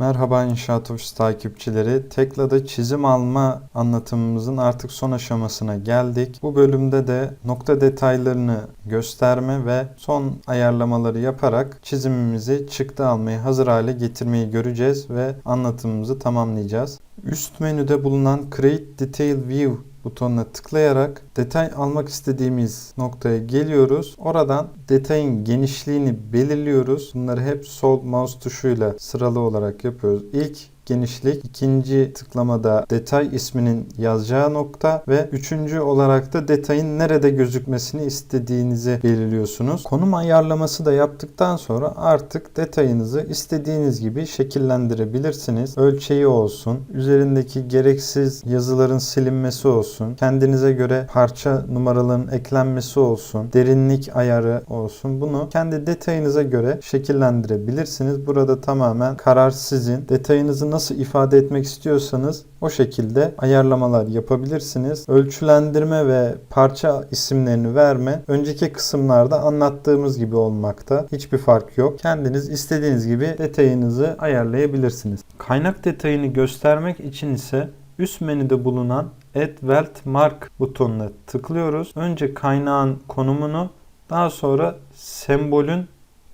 Merhaba İnşaat Ofisi takipçileri. Tekla'da çizim alma anlatımımızın artık son aşamasına geldik. Bu bölümde de nokta detaylarını gösterme ve son ayarlamaları yaparak çizimimizi çıktı almayı hazır hale getirmeyi göreceğiz ve anlatımımızı tamamlayacağız. Üst menüde bulunan Create Detail View butonuna tıklayarak detay almak istediğimiz noktaya geliyoruz. Oradan detayın genişliğini belirliyoruz. Bunları hep sol mouse tuşuyla sıralı olarak yapıyoruz. İlk genişlik, ikinci tıklamada detay isminin yazacağı nokta ve üçüncü olarak da detayın nerede gözükmesini istediğinizi belirliyorsunuz. Konum ayarlaması da yaptıktan sonra artık detayınızı istediğiniz gibi şekillendirebilirsiniz. Ölçeği olsun, üzerindeki gereksiz yazıların silinmesi olsun, kendinize göre parça numaralarının eklenmesi olsun, derinlik ayarı olsun. Bunu kendi detayınıza göre şekillendirebilirsiniz. Burada tamamen karar sizin. Detayınızı nasıl ifade etmek istiyorsanız o şekilde ayarlamalar yapabilirsiniz. Ölçülendirme ve parça isimlerini verme önceki kısımlarda anlattığımız gibi olmakta. Hiçbir fark yok. Kendiniz istediğiniz gibi detayınızı ayarlayabilirsiniz. Kaynak detayını göstermek için ise üst menüde bulunan Add Welt Mark butonuna tıklıyoruz. Önce kaynağın konumunu daha sonra sembolün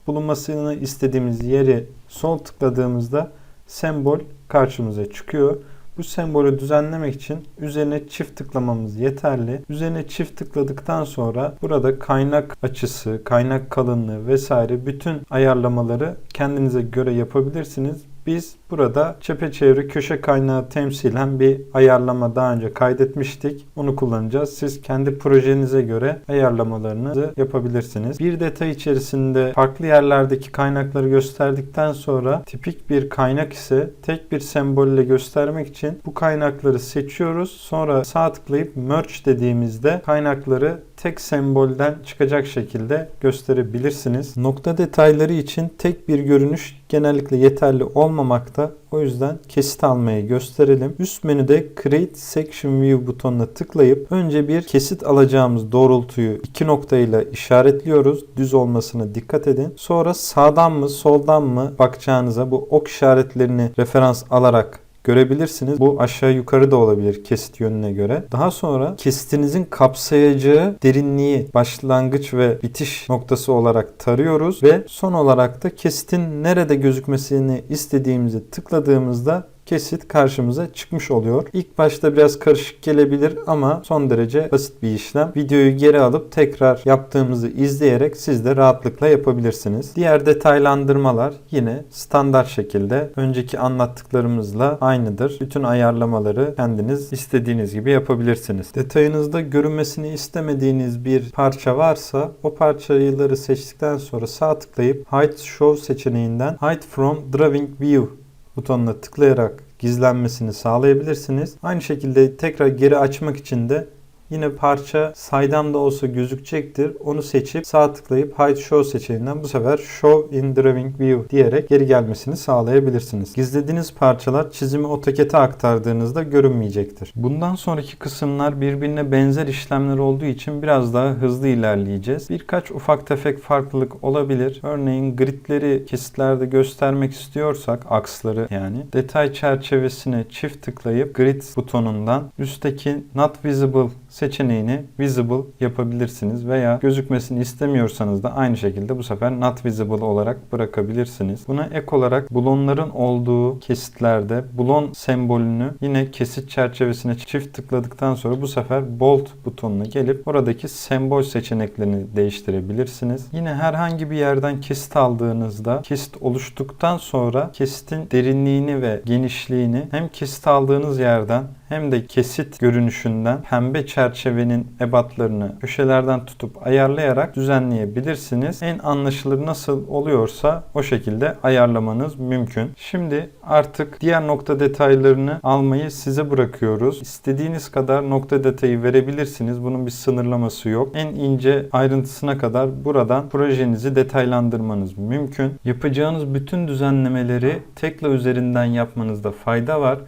bulunmasını istediğimiz yeri sol tıkladığımızda sembol karşımıza çıkıyor. Bu sembolü düzenlemek için üzerine çift tıklamamız yeterli. Üzerine çift tıkladıktan sonra burada kaynak açısı, kaynak kalınlığı vesaire bütün ayarlamaları kendinize göre yapabilirsiniz. Biz burada çepeçevre köşe kaynağı temsilen bir ayarlama daha önce kaydetmiştik. Onu kullanacağız. Siz kendi projenize göre ayarlamalarınızı yapabilirsiniz. Bir detay içerisinde farklı yerlerdeki kaynakları gösterdikten sonra tipik bir kaynak ise tek bir sembolle göstermek için bu kaynakları seçiyoruz. Sonra sağ tıklayıp merge dediğimizde kaynakları tek sembolden çıkacak şekilde gösterebilirsiniz. Nokta detayları için tek bir görünüş genellikle yeterli olmamakta. O yüzden kesit almayı gösterelim. Üst menüde Create Section View butonuna tıklayıp önce bir kesit alacağımız doğrultuyu iki noktayla işaretliyoruz. Düz olmasına dikkat edin. Sonra sağdan mı soldan mı bakacağınıza bu ok işaretlerini referans alarak görebilirsiniz. Bu aşağı yukarı da olabilir kesit yönüne göre. Daha sonra kesitinizin kapsayacağı derinliği başlangıç ve bitiş noktası olarak tarıyoruz ve son olarak da kesitin nerede gözükmesini istediğimizi tıkladığımızda kesit karşımıza çıkmış oluyor. İlk başta biraz karışık gelebilir ama son derece basit bir işlem. Videoyu geri alıp tekrar yaptığımızı izleyerek siz de rahatlıkla yapabilirsiniz. Diğer detaylandırmalar yine standart şekilde önceki anlattıklarımızla aynıdır. Bütün ayarlamaları kendiniz istediğiniz gibi yapabilirsiniz. Detayınızda görünmesini istemediğiniz bir parça varsa o parçaları seçtikten sonra sağ tıklayıp Hide Show seçeneğinden Hide from Drawing View butonuna tıklayarak gizlenmesini sağlayabilirsiniz. Aynı şekilde tekrar geri açmak için de Yine parça saydam da olsa gözükecektir. Onu seçip sağ tıklayıp Hide Show seçeneğinden bu sefer Show in Drawing View diyerek geri gelmesini sağlayabilirsiniz. Gizlediğiniz parçalar çizimi AutoCAD'e aktardığınızda görünmeyecektir. Bundan sonraki kısımlar birbirine benzer işlemler olduğu için biraz daha hızlı ilerleyeceğiz. Birkaç ufak tefek farklılık olabilir. Örneğin gridleri kesitlerde göstermek istiyorsak aksları yani detay çerçevesine çift tıklayıp grid butonundan üstteki Not Visible seçeneğini visible yapabilirsiniz veya gözükmesini istemiyorsanız da aynı şekilde bu sefer not visible olarak bırakabilirsiniz. Buna ek olarak bulonların olduğu kesitlerde bulon sembolünü yine kesit çerçevesine çift tıkladıktan sonra bu sefer bold butonuna gelip oradaki sembol seçeneklerini değiştirebilirsiniz. Yine herhangi bir yerden kesit aldığınızda kesit oluştuktan sonra kesitin derinliğini ve genişliğini hem kesit aldığınız yerden hem de kesit görünüşünden pembe çerçevenin ebatlarını köşelerden tutup ayarlayarak düzenleyebilirsiniz. En anlaşılır nasıl oluyorsa o şekilde ayarlamanız mümkün. Şimdi artık diğer nokta detaylarını almayı size bırakıyoruz. İstediğiniz kadar nokta detayı verebilirsiniz. Bunun bir sınırlaması yok. En ince ayrıntısına kadar buradan projenizi detaylandırmanız mümkün. Yapacağınız bütün düzenlemeleri Tekla üzerinden yapmanızda fayda var.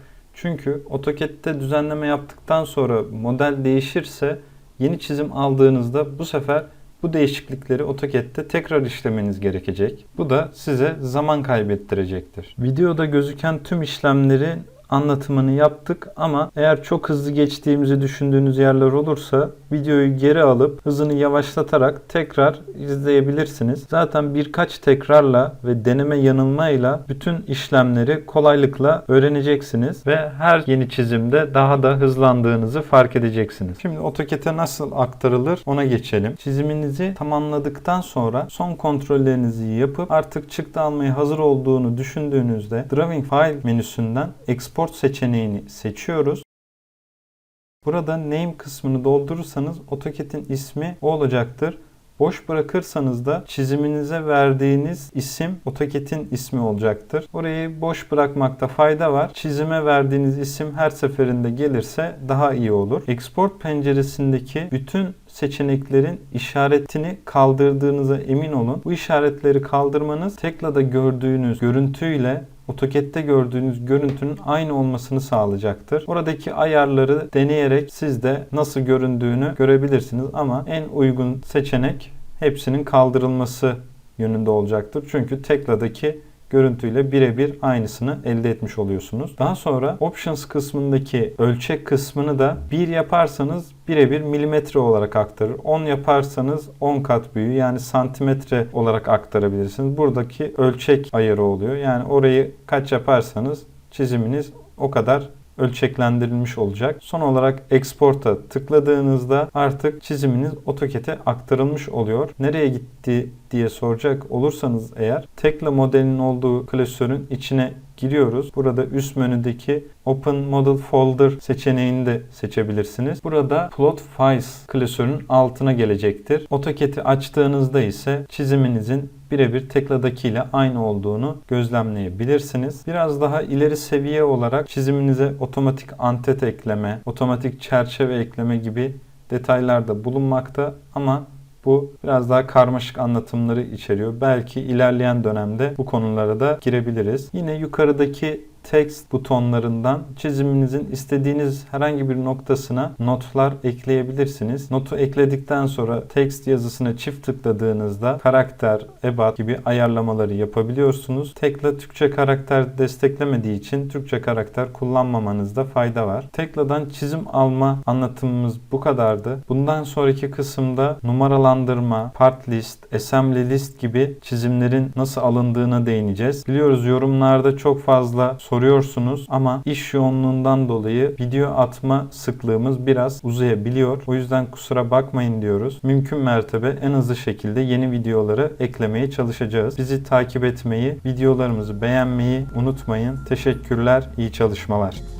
Çünkü AutoCAD'de düzenleme yaptıktan sonra model değişirse yeni çizim aldığınızda bu sefer Bu değişiklikleri AutoCAD'de tekrar işlemeniz gerekecek. Bu da size zaman kaybettirecektir. Videoda gözüken tüm işlemlerin anlatımını yaptık ama eğer çok hızlı geçtiğimizi düşündüğünüz yerler olursa videoyu geri alıp hızını yavaşlatarak tekrar izleyebilirsiniz. Zaten birkaç tekrarla ve deneme yanılmayla bütün işlemleri kolaylıkla öğreneceksiniz ve her yeni çizimde daha da hızlandığınızı fark edeceksiniz. Şimdi AutoCAD'e nasıl aktarılır ona geçelim. Çiziminizi tamamladıktan sonra son kontrollerinizi yapıp artık çıktı almaya hazır olduğunu düşündüğünüzde Drawing File menüsünden Export seçeneğini seçiyoruz. Burada name kısmını doldurursanız AutoCAD'in ismi o olacaktır. Boş bırakırsanız da çiziminize verdiğiniz isim AutoCAD'in ismi olacaktır. Orayı boş bırakmakta fayda var. Çizime verdiğiniz isim her seferinde gelirse daha iyi olur. Export penceresindeki bütün seçeneklerin işaretini kaldırdığınıza emin olun. Bu işaretleri kaldırmanız Tekla'da gördüğünüz görüntüyle AutoCAD'de gördüğünüz görüntünün aynı olmasını sağlayacaktır. Oradaki ayarları deneyerek siz de nasıl göründüğünü görebilirsiniz ama en uygun seçenek hepsinin kaldırılması yönünde olacaktır. Çünkü Tekla'daki görüntüyle birebir aynısını elde etmiş oluyorsunuz. Daha sonra Options kısmındaki ölçek kısmını da 1 yaparsanız birebir milimetre olarak aktarır. 10 yaparsanız 10 kat büyüğü yani santimetre olarak aktarabilirsiniz. Buradaki ölçek ayarı oluyor. Yani orayı kaç yaparsanız çiziminiz o kadar ölçeklendirilmiş olacak. Son olarak Export'a tıkladığınızda artık çiziminiz AutoCAD'e aktarılmış oluyor. Nereye gitti diye soracak olursanız eğer Tekla modelinin olduğu klasörün içine giriyoruz. Burada üst menüdeki Open Model Folder seçeneğini de seçebilirsiniz. Burada Plot Files klasörün altına gelecektir. AutoCAD'i açtığınızda ise çiziminizin birebir Tekla'dakiyle aynı olduğunu gözlemleyebilirsiniz. Biraz daha ileri seviye olarak çiziminize otomatik antet ekleme, otomatik çerçeve ekleme gibi detaylar da bulunmakta ama bu biraz daha karmaşık anlatımları içeriyor. Belki ilerleyen dönemde bu konulara da girebiliriz. Yine yukarıdaki text butonlarından çiziminizin istediğiniz herhangi bir noktasına notlar ekleyebilirsiniz. Notu ekledikten sonra text yazısına çift tıkladığınızda karakter, ebat gibi ayarlamaları yapabiliyorsunuz. Tekla Türkçe karakter desteklemediği için Türkçe karakter kullanmamanızda fayda var. Tekla'dan çizim alma anlatımımız bu kadardı. Bundan sonraki kısımda numaralandırma, part list, assembly list gibi çizimlerin nasıl alındığına değineceğiz. Biliyoruz yorumlarda çok fazla soruyorsunuz ama iş yoğunluğundan dolayı video atma sıklığımız biraz uzayabiliyor. O yüzden kusura bakmayın diyoruz. Mümkün mertebe en hızlı şekilde yeni videoları eklemeye çalışacağız. Bizi takip etmeyi, videolarımızı beğenmeyi unutmayın. Teşekkürler, iyi çalışmalar.